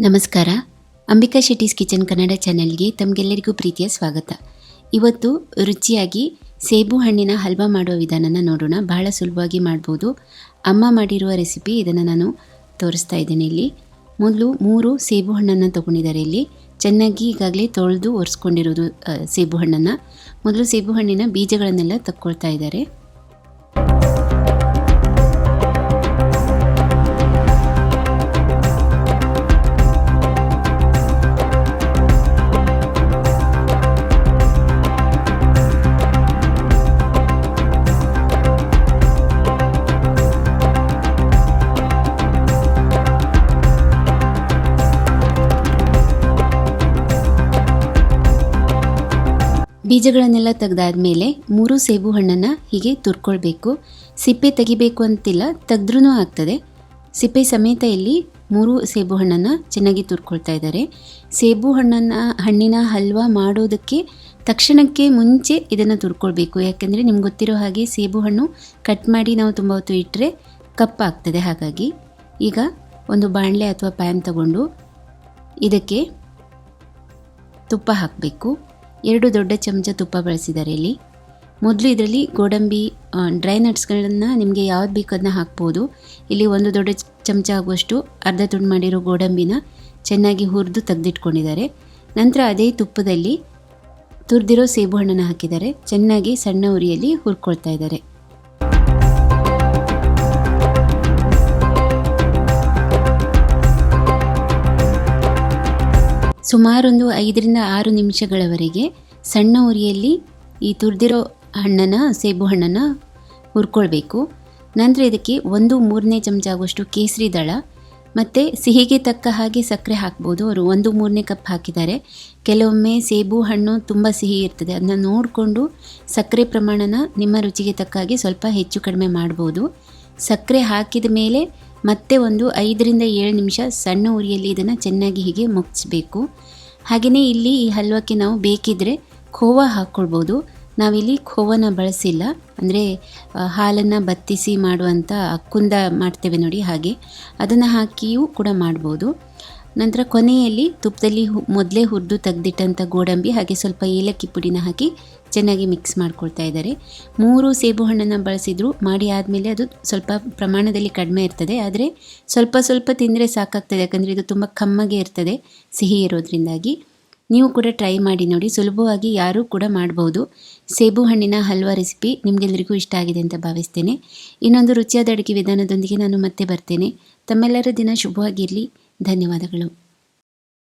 ನಮಸ್ಕಾರ. ಅಂಬಿಕಾ ಶೆಟ್ಟೀಸ್ ಕಿಚನ್ ಕನ್ನಡ ಚಾನೆಲ್ಗೆ ತಮಗೆಲ್ಲರಿಗೂ ಪ್ರೀತಿಯ ಸ್ವಾಗತ. ಇವತ್ತು ರುಚಿಯಾಗಿ ಸೇಬು ಹಣ್ಣಿನ ಹಲ್ವಾ ಮಾಡುವ ವಿಧಾನನ ನೋಡೋಣ. ಬಹಳ ಸುಲಭವಾಗಿ ಮಾಡ್ಬೋದು. ಅಮ್ಮ ಮಾಡಿರುವ ರೆಸಿಪಿ ಇದನ್ನು ನಾನು ತೋರಿಸ್ತಾ ಇದ್ದೇನೆ ಇಲ್ಲಿ. ಮೊದಲು ಮೂರು ಸೇಬು ಹಣ್ಣನ್ನು ತೊಗೊಂಡಿದ್ದಾರೆ ಇಲ್ಲಿ. ಚೆನ್ನಾಗಿ ಈಗಾಗಲೇ ತೊಳೆದು ಒರೆಸ್ಕೊಂಡಿರೋದು ಸೇಬು ಹಣ್ಣನ್ನು. ಮೊದಲು ಸೇಬು ಹಣ್ಣಿನ ಬೀಜಗಳನ್ನೆಲ್ಲ ತಕ್ಕೊಳ್ತಾ ಇದ್ದಾರೆ. ಬೀಜಗಳನ್ನೆಲ್ಲ ತೆಗೆದಾದ್ಮೇಲೆ ಮೂರು ಸೇಬು ಹಣ್ಣನ್ನು ಹೀಗೆ ತುರ್ಕೊಳ್ಬೇಕು. ಸಿಪ್ಪೆ ತೆಗಿಬೇಕು ಅಂತಿಲ್ಲ ತೆಗೆದ್ರೂ ಆಗ್ತದೆ. ಸಿಪ್ಪೆ ಸಮೇತ ಇಲ್ಲಿ ಮೂರು ಸೇಬು ಹಣ್ಣನ್ನು ಚೆನ್ನಾಗಿ ತುರ್ಕೊಳ್ತಾ ಇದ್ದಾರೆ. ಸೇಬು ಹಣ್ಣನ್ನು, ಹಣ್ಣಿನ ಹಲ್ವಾ ಮಾಡೋದಕ್ಕೆ ತಕ್ಷಣಕ್ಕೆ ಮುಂಚೆ ಇದನ್ನು ತುರ್ಕೊಳ್ಬೇಕು. ಯಾಕೆಂದರೆ ನಿಮ್ಗೆ ಗೊತ್ತಿರೋ ಹಾಗೆ ಸೇಬು ಹಣ್ಣು ಕಟ್ ಮಾಡಿ ನಾವು ತುಂಬ ಹೊತ್ತು ಇಟ್ಟರೆ ಕಪ್ಪಾಗ್ತದೆ ಹಾಗಾಗಿ. ಈಗ ಒಂದು ಬಾಣಲೆ ಅಥವಾ ಪ್ಯಾನ್ ತಗೊಂಡು ಇದಕ್ಕೆ ತುಪ್ಪ ಹಾಕಬೇಕು. ಎರಡು ದೊಡ್ಡ ಚಮಚ ತುಪ್ಪ ಬಳಸಿದ್ದಾರೆ ಇಲ್ಲಿ. ಮೊದಲು ಇದರಲ್ಲಿ ಗೋಡಂಬಿ ಡ್ರೈ ನಟ್ಸ್ಗಳನ್ನು ನಿಮಗೆ ಯಾವ್ದು ಬೇಕು ಅದನ್ನ ಹಾಕ್ಬೋದು. ಇಲ್ಲಿ ಒಂದು ದೊಡ್ಡ ಚಮಚ ಆಗುವಷ್ಟು ಅರ್ಧ ತುಂಡು ಮಾಡಿರೋ ಗೋಡಂಬಿನ ಚೆನ್ನಾಗಿ ಹುರಿದು ತೆಗೆದಿಟ್ಕೊಂಡಿದ್ದಾರೆ. ನಂತರ ಅದೇ ತುಪ್ಪದಲ್ಲಿ ತುರಿದಿರೋ ಸೇಬು ಹಣ್ಣನ್ನು ಹಾಕಿದ್ದಾರೆ. ಚೆನ್ನಾಗಿ ಸಣ್ಣ ಉರಿಯಲ್ಲಿ ಹುರ್ಕೊಳ್ತಾ ಇದ್ದಾರೆ. ಸುಮಾರೊಂದು ಐದರಿಂದ ಆರು ನಿಮಿಷಗಳವರೆಗೆ ಸಣ್ಣ ಉರಿಯಲ್ಲಿ ಈ ತುರಿದಿರೋ ಹಣ್ಣನ್ನು ಸೇಬು ಹಣ್ಣನ್ನು ಹುರ್ಕೊಳ್ಬೇಕು. ನಂತರ ಇದಕ್ಕೆ ಒಂದು ಮೂರನೇ ಚಮಚ ಆಗುವಷ್ಟು ಕೇಸರಿ ದಳ ಮತ್ತು ಸಿಹಿಗೆ ತಕ್ಕ ಹಾಗೆ ಸಕ್ಕರೆ ಹಾಕ್ಬೋದು. ಅವರು ಒಂದು ಮೂರನೇ ಕಪ್ ಹಾಕಿದ್ದಾರೆ. ಕೆಲವೊಮ್ಮೆ ಸೇಬು ಹಣ್ಣು ತುಂಬ ಸಿಹಿ ಇರ್ತದೆ. ಅದನ್ನ ನೋಡಿಕೊಂಡು ಸಕ್ಕರೆ ಪ್ರಮಾಣನ ನಿಮ್ಮ ರುಚಿಗೆ ತಕ್ಕ ಹಾಗೆ ಸ್ವಲ್ಪ ಹೆಚ್ಚು ಕಡಿಮೆ ಮಾಡ್ಬೋದು. ಸಕ್ಕರೆ ಹಾಕಿದ ಮೇಲೆ ಮತ್ತೆ ಒಂದು ಐದರಿಂದ ಏಳು ನಿಮಿಷ ಸಣ್ಣ ಉರಿಯಲ್ಲಿ ಇದನ್ನು ಚೆನ್ನಾಗಿ ಹೀಗೆ ಮುಗಿಸ್ಬೇಕು. ಹಾಗೆಯೇ ಇಲ್ಲಿ ಈ ಹಲ್ವಕ್ಕೆ ನಾವು ಬೇಕಿದ್ದರೆ ಖೋವಾ ಹಾಕ್ಕೊಳ್ಬೋದು. ನಾವಿಲ್ಲಿ ಖೋವನ ಬಳಸಿಲ್ಲ. ಅಂದರೆ ಹಾಲನ್ನು ಬತ್ತಿಸಿ ಮಾಡುವಂಥ ಕುಂದ ಮಾಡ್ತೇವೆ ನೋಡಿ ಹಾಗೆ. ಅದನ್ನು ಹಾಕಿಯೂ ಕೂಡ ಮಾಡ್ಬೋದು. ನಂತರ ಕೊನೆಯಲ್ಲಿ ತುಪ್ಪದಲ್ಲಿ ಮೊದಲೇ ಹುರಿದು ತೆಗೆದಿಟ್ಟಂಥ ಗೋಡಂಬಿ ಹಾಗೆ ಸ್ವಲ್ಪ ಏಲಕ್ಕಿ ಪುಡಿನ ಹಾಕಿ ಚೆನ್ನಾಗಿ ಮಿಕ್ಸ್ ಮಾಡ್ಕೊಳ್ತಾ ಇದ್ದಾರೆ. ಮೂರು ಸೇಬು ಹಣ್ಣನ್ನು ಬಳಸಿದ್ರು, ಮಾಡಿ ಆದಮೇಲೆ ಅದು ಸ್ವಲ್ಪ ಪ್ರಮಾಣದಲ್ಲಿ ಕಡಿಮೆ ಇರ್ತದೆ. ಆದರೆ ಸ್ವಲ್ಪ ಸ್ವಲ್ಪ ತಿಂದರೆ ಸಾಕಾಗ್ತದೆ, ಯಾಕಂದರೆ ಇದು ತುಂಬ ಕಮ್ಮಗೆ ಇರ್ತದೆ ಸಿಹಿ ಇರೋದ್ರಿಂದಾಗಿ. ನೀವು ಕೂಡ ಟ್ರೈ ಮಾಡಿ ನೋಡಿ, ಸುಲಭವಾಗಿ ಯಾರೂ ಕೂಡ ಮಾಡ್ಬೋದು. ಸೇಬು ಹಣ್ಣಿನ ಹಲ್ವಾ ರೆಸಿಪಿ ನಿಮಗೆಲ್ಲರಿಗೂ ಇಷ್ಟ ಆಗಿದೆ ಅಂತ ಭಾವಿಸ್ತೇನೆ. ಇನ್ನೊಂದು ರುಚಿಯಾದ ಅಡುಗೆ ವಿಧಾನದೊಂದಿಗೆ ನಾನು ಮತ್ತೆ ಬರ್ತೇನೆ. ತಮ್ಮೆಲ್ಲರ ದಿನ ಶುಭವಾಗಿರಲಿ. ಧನ್ಯವಾದಗಳು.